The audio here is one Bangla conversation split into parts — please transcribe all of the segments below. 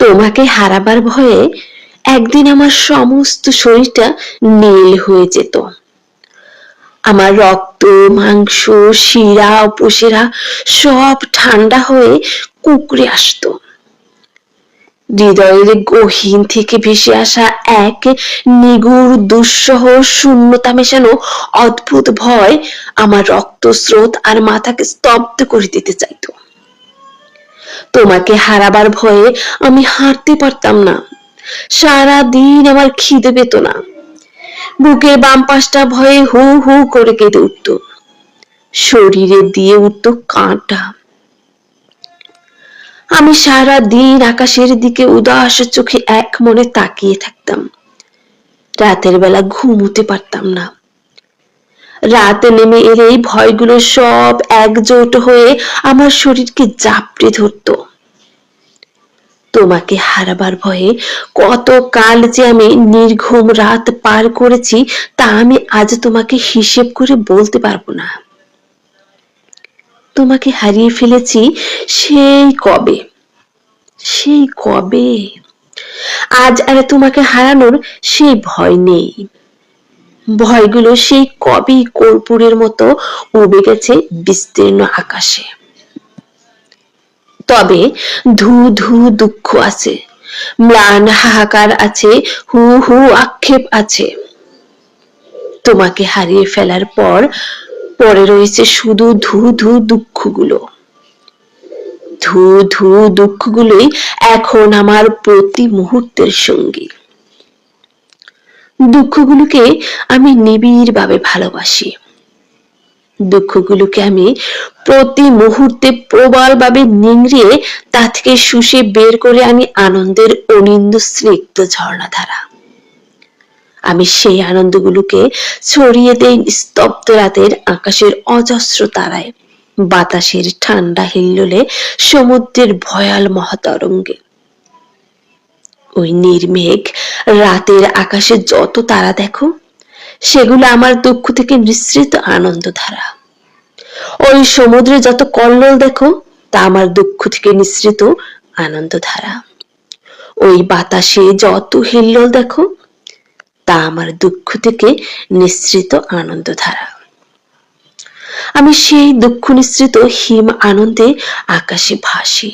তোমাকে হারাবার ভয়ে একদিন আমার সমস্ত শরীরটা নীল হয়ে যেত। আমার রক্ত, মাংস, শিরা, উপশিরা সব ঠান্ডা হয়ে কুকড়ে আসতো। হৃদয়ের গহীন থেকে ভেসে আসা এক নিগুড় দুঃসহ, শূন্যতা মেশানো অদ্ভুত ভয় আমার রক্তস্রোত আর মাথাকে স্তব্ধ করে দিতে চাইতো। তোমাকে হারাবার ভয়ে আমি হাঁটতে পারতাম না। সারা দিন আমার খিদে পেত না। বুকের বাম পাশটা ভয়ে হু হু করে কেঁদে উঠত। শরীরে দিয়ে উঠত কাঁটা। আমি সারা দিন আকাশের দিকে উদাস চোখে এক মনে তাকিয়ে থাকতাম। রাতের বেলা ঘুমোতে পারতাম না। রাতে নেমে এলেই ভয়গুলো সব একজোট হয়ে আমার শরীরকে জাপড়ে ধরতো। তোমাকে হারাবার ভয়ে কত কাল যে আমি নির্ঘুম রাত পার করেছি তা আমি আজ তোমাকে হিসেব করে বলতে পারব না। তোমাকে হারিয়ে ফেলেছি সেই কবে? সেই কবে? আজ আর তোমাকে হারানোর সেই ভয় নেই। ভয়গুলো সেই কবেই কর্পূরের মতো উবে গেছে বিস্তীর্ণ আকাশে। তবে ধু ধু দুঃখ আছে, ম্লান হাহাকার আছে, হু হু আক্ষেপ আছে। তোমাকে হারিয়ে ফেলার পর পরে রয়েছে শুধু ধু ধু দুঃখগুলো। ধু ধু দুঃখগুলোই এখন আমার প্রতি মুহূর্তের সঙ্গী। দুঃখগুলোকে আমি নিবিড় ভাবে ভালোবাসি। দুঃখগুলোকে আমি প্রতি মুহূর্তে প্রবলভাবে নিংড়িয়ে তা থেকে শুষে বের করে আনি আনন্দের অনিন্দ স্নিগ্ধ ঝর্ণাধারা। আমি সেই আনন্দগুলোকে ছড়িয়ে দেই স্তব্ধ রাতের আকাশের অজস্র তারায়, বাতাসের ঠান্ডা হিল্লোলে সমুদ্রের ভয়াল মহাতরঙ্গে। ওই নির্মেঘ রাতের আকাশে যত তারা দেখো, সেগুলো আমার দুঃখ থেকে নিঃসৃত আনন্দ ধারা ওই সমুদ্রে যত কল্লোল দেখো, তা আমার দুঃখ থেকে নিঃসৃত আনন্দ ধারা ওই বাতাসে যত হিল্লোল দেখো, তা আমার দুঃখ থেকে নিঃসৃত আনন্দ ধারা আমি সেই দুঃখ নিঃসৃত হিম আনন্দে আকাশে ভাসি।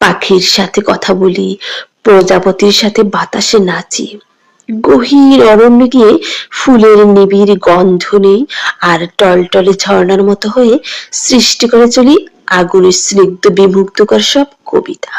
পাখির সাথে কথা বলি প্রজাপতির সাথে বাতাসে নাচি। গভীর অরণ্যে গিয়ে ফুলের নিবিড় গন্ধ নেই আর টলটলে ঝর্ণার মতো হয়ে সৃষ্টি করে চলি আগুনের স্নিগ্ধ বিমুগ্ধকর সব কবিতা।